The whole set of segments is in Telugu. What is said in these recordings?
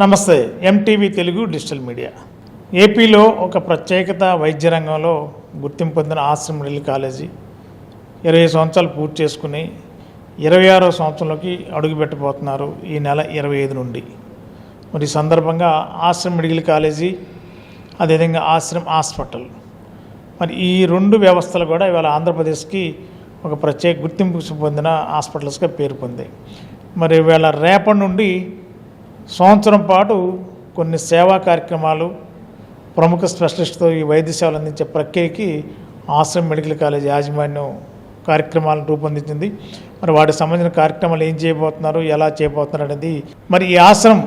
నమస్తే ఎంటీవీ తెలుగు డిజిటల్ మీడియా. ఏపీలో ఒక ప్రత్యేకత వైద్య రంగంలో గుర్తింపు పొందిన ఆశ్రమ మెడికల్ కాలేజీ. ఇరవై సంవత్సరాలు పూర్తి చేసుకుని ఇరవై ఆరో సంవత్సరంలోకి అడుగుపెట్టబోతున్నారు ఈ నెల ఇరవై ఐదు నుండి. మరి ఈ సందర్భంగా ఆశ్రమ మెడికల్ కాలేజీ అదేవిధంగా ఆశ్రమ్ హాస్పిటల్. మరి ఈ రెండు వ్యవస్థలు కూడా ఇవాళ ఆంధ్రప్రదేశ్కి ఒక ప్రత్యేక గుర్తింపు పొందిన హాస్పిటల్స్గా పేరు పొందాయి. మరి ఇవాళ రేపటి నుండి సంవత్సరం పాటు కొన్ని సేవా కార్యక్రమాలు ప్రముఖ స్పెషలిస్ట్తో ఈ వైద్య సేవలు అందించే ప్రక్రియకి ఆశ్రమ్ మెడికల్ కాలేజ్ యాజమాన్యం కార్యక్రమాలను రూపొందించింది. మరి వాటికి సంబంధించిన కార్యక్రమాలు ఏం చేయబోతున్నారు ఎలా చేయబోతున్నారు అనేది మరి ఈ ఆశ్రమ్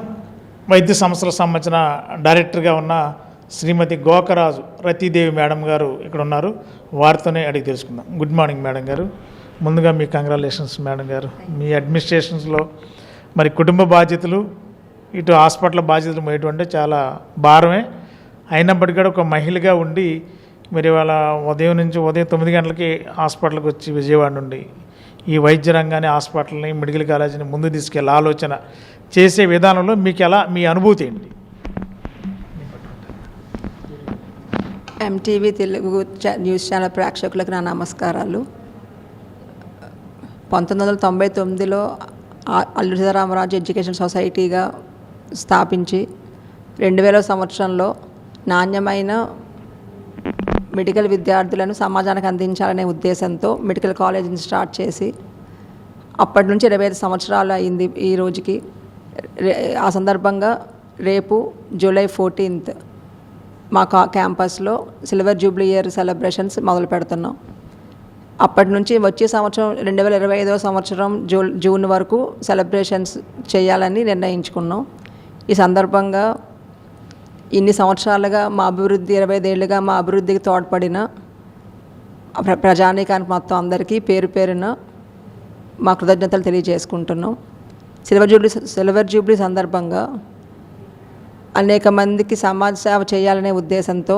వైద్య సంస్థలకు సంబంధించిన డైరెక్టర్గా ఉన్న శ్రీమతి గోకరాజు రతీదేవి మేడం గారు ఇక్కడ ఉన్నారు. వారితోనే అడిగి తెలుసుకుందాం. గుడ్ మార్నింగ్ మేడం గారు. ముందుగా మీ కంగ్రాలేషన్స్ మేడం గారు. మీ అడ్మినిస్ట్రేషన్స్లో మరి కుటుంబ బాధ్యతలు ఇటు హాస్పిటల్ బాధ్యతలు మోయటం అంటే చాలా భారమే. అయినప్పటికీ కూడా ఒక మహిళగా ఉండి మీరు ఇవాళ ఉదయం నుంచి ఉదయం తొమ్మిది గంటలకి హాస్పిటల్కి వచ్చి విజయవాడ నుండి ఈ వైద్య రంగాన్ని హాస్పిటల్ని మెడికల్ కాలేజీని ముందు తీసుకెళ్ళే ఆలోచన చేసే విధానంలో మీకు ఎలా మీ అనుభూతి ఏంటి? ఎంటీవీ తెలుగు న్యూస్ ఛానల్ ప్రేక్షకులకు నా నమస్కారాలు. పంతొమ్మిది వందల తొంభై తొమ్మిదిలో అల్లు సీతారామరాజు ఎడ్యుకేషన్ సొసైటీగా స్థాపించి రెండు వేల సంవత్సరంలో నాణ్యమైన మెడికల్ విద్యార్థులను సమాజానికి అందించాలనే ఉద్దేశంతో మెడికల్ కాలేజీని స్టార్ట్ చేసి అప్పటి నుంచి ఇరవై ఐదు సంవత్సరాలు అయింది ఈ రోజుకి. ఆ సందర్భంగా రేపు జూలై ఫోర్టీన్త్ మా కా క్యాంపస్లో సిల్వర్ జూబ్లీ ఇయర్ సెలబ్రేషన్స్ మొదలు పెడుతున్నాం. అప్పటి నుంచి వచ్చే సంవత్సరం రెండు వేల ఇరవై ఐదవ సంవత్సరం జూ జూన్ వరకు సెలబ్రేషన్స్ చేయాలని నిర్ణయించుకున్నాం. ఈ సందర్భంగా ఇన్ని సంవత్సరాలుగా మా అభివృద్ధి ఇరవై ఐదేళ్ళుగా మా అభివృద్ధికి తోడ్పడిన ప్ర ప్రజానీకానికి మొత్తం అందరికీ పేరు పేరున మా కృతజ్ఞతలు తెలియజేసుకుంటున్నాం. సిల్వర్ జూబ్లీ సిల్వర్ జూబ్లీ సందర్భంగా అనేక మందికి సమాజ సేవ చేయాలనే ఉద్దేశంతో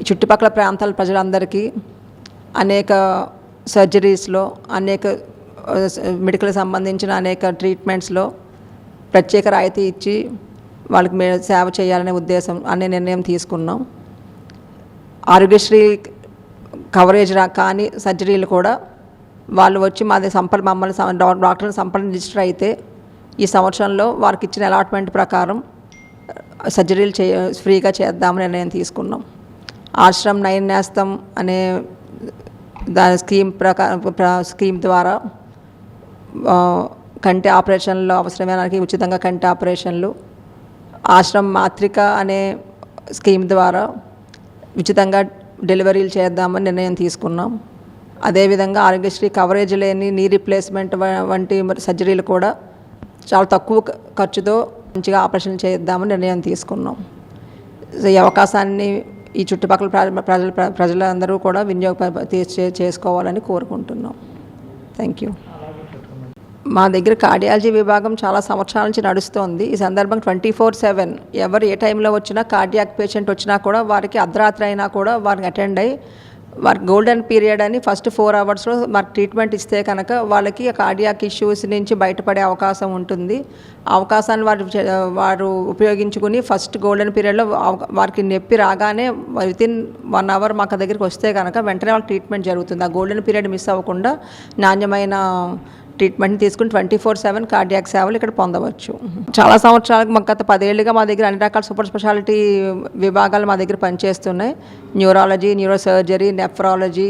ఈ చుట్టుపక్కల ప్రాంతాల ప్రజలందరికీ అనేక సర్జరీస్లో అనేక మెడికల్ సంబంధించిన అనేక ట్రీట్మెంట్స్లో ప్రత్యేక రాయితీ ఇచ్చి వాళ్ళకి మేము సేవ చేయాలనే ఉద్దేశం అనే నిర్ణయం తీసుకున్నాం. ఆరోగ్యశ్రీ కవరేజ్ రా కానీ సర్జరీలు కూడా వాళ్ళు వచ్చి మాది సంపర్ మమ్మల్ని డాక్టర్ని సంపర్క రిజిస్టర్ అయితే ఈ సంవత్సరంలో వారికి ఇచ్చిన అలాట్మెంట్ ప్రకారం సర్జరీలు చే ఫ్రీగా చేద్దామని నిర్ణయం తీసుకున్నాం. ఆశ్రమ్ నయన్ నేస్తం అనే దాని స్కీమ్ ప్రకారం స్కీమ్ ద్వారా కంటి ఆపరేషన్లో అవసరమైన వారికి ఉచితంగా కంటి ఆపరేషన్లు. ఆశ్రమ్ మాత్రిక అనే స్కీమ్ ద్వారా ఉచితంగా డెలివరీలు చేద్దామని నిర్ణయం తీసుకున్నాం. అదేవిధంగా ఆరోగ్యశ్రీ కవరేజ్ లేని నీ రిప్లేస్మెంట్ వంటి సర్జరీలు కూడా చాలా తక్కువ ఖర్చుతో మంచిగా ఆపరేషన్ చేద్దామని నిర్ణయం తీసుకున్నాం. ఈ అవకాశాన్ని ఈ చుట్టుపక్కల ప్ర- ప్ర- ప్రజలందరూ కూడా వినియోగ చేసుకోవాలని కోరుకుంటున్నాం. థ్యాంక్ యూ మా దగ్గర కార్డియాలజీ విభాగం చాలా సంవత్సరాల నుంచి నడుస్తోంది. ఈ సందర్భం ట్వంటీ ఫోర్ సెవెన్ ఎవరు ఏ టైంలో వచ్చినా కార్డియాక్ పేషెంట్ వచ్చినా కూడా వారికి అర్ధరాత్రి అయినా కూడా వారికి అటెండ్ అయ్యి వారి గోల్డెన్ పీరియడ్ అని ఫస్ట్ ఫోర్ అవర్స్లో మాకు ట్రీట్మెంట్ ఇస్తే కనుక వాళ్ళకి కార్డియాక్ ఇష్యూస్ నుంచి బయటపడే అవకాశం ఉంటుంది. అవకాశాన్ని వారు వారు ఉపయోగించుకుని ఫస్ట్ గోల్డెన్ పీరియడ్లో వారికి నొప్పి రాగానే వితిన్ వన్ అవర్ మాకు దగ్గరికి వస్తే కనుక వెంటనే వాళ్ళకి ట్రీట్మెంట్ జరుగుతుంది. ఆ గోల్డెన్ పీరియడ్ మిస్ అవ్వకుండా నాణ్యమైన ట్రీట్మెంట్ తీసుకుని ట్వంటీ ఫోర్ సెవెన్ కార్డియాక్ సేవలు ఇక్కడ పొందవచ్చు. చాలా సంవత్సరాలకు మాకు గత పదేళ్ళుగా మా దగ్గర అన్ని రకాల సూపర్ స్పెషాలిటీ విభాగాలు మా దగ్గర పనిచేస్తున్నాయి. Neurology neuro surgery nephrology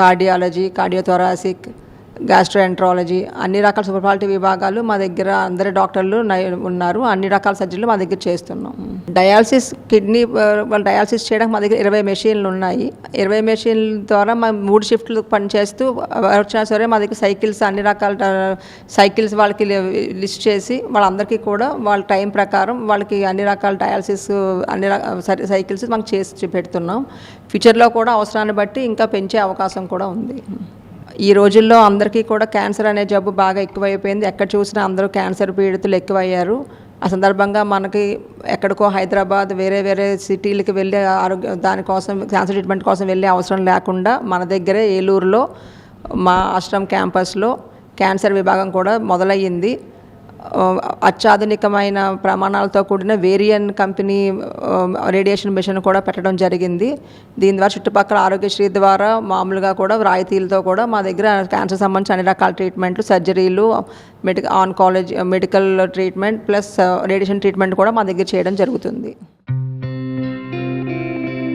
cardiology cardiothoracic gastroenterology అన్ని రకాల సూపర్ విభాగాలు మా దగ్గర అందరి డాక్టర్లు ఉన్నారు. అన్ని రకాల సర్జరీలు మా దగ్గర చేస్తున్నాం. డయాలసిస్ కిడ్నీ వాళ్ళు డయాలసిస్ చేయడానికి మా దగ్గర ఇరవై మెషిన్లు ఉన్నాయి. ఇరవై మెషిన్ల ద్వారా మా మూడు షిఫ్ట్లు పనిచేస్తూ వచ్చినా సరే మా దగ్గర సైకిల్స్ అన్ని రకాల సైకిల్స్ వాళ్ళకి లి- లిస్ట్ చేసి వాళ్ళందరికీ కూడా వాళ్ళ టైం ప్రకారం వాళ్ళకి అన్ని రకాల డయాలసిస్ అన్ని సైకిల్స్ మనం చేసి పెడుతున్నాం. ఫ్యూచర్లో కూడా అవసరాన్ని బట్టి ఇంకా పెంచే అవకాశం కూడా ఉంది. ఈ రోజుల్లో అందరికీ కూడా క్యాన్సర్ అనే జబ్బు బాగా ఎక్కువైపోయింది. ఎక్కడ చూసినా అందరూ క్యాన్సర్ పీడితులు ఎక్కువయ్యారు. ఆ సందర్భంగా మనకి ఎక్కడికో హైదరాబాద్ వేరే వేరే సిటీలకి వెళ్ళే ఆరోగ్య దానికోసం క్యాన్సర్ ట్రీట్మెంట్ కోసం వెళ్ళే అవసరం లేకుండా మన దగ్గరే ఏలూరులో మా ఆశ్రమ్ క్యాంపస్లో క్యాన్సర్ విభాగం కూడా మొదలయ్యింది. అత్యాధునికమైన ప్రమాణాలతో కూడిన వేరియన్ కంపెనీ రేడియేషన్ మిషన్ కూడా పెట్టడం జరిగింది. దీని ద్వారా చుట్టుపక్కల ఆరోగ్యశ్రీ ద్వారా మామూలుగా కూడా రాయితీలతో కూడా మా దగ్గర క్యాన్సర్ సంబంధించిన అన్ని రకాల ట్రీట్మెంట్లు సర్జరీలు medical oncology medical treatment plus radiation treatment కూడా మా దగ్గర చేయడం జరుగుతుంది.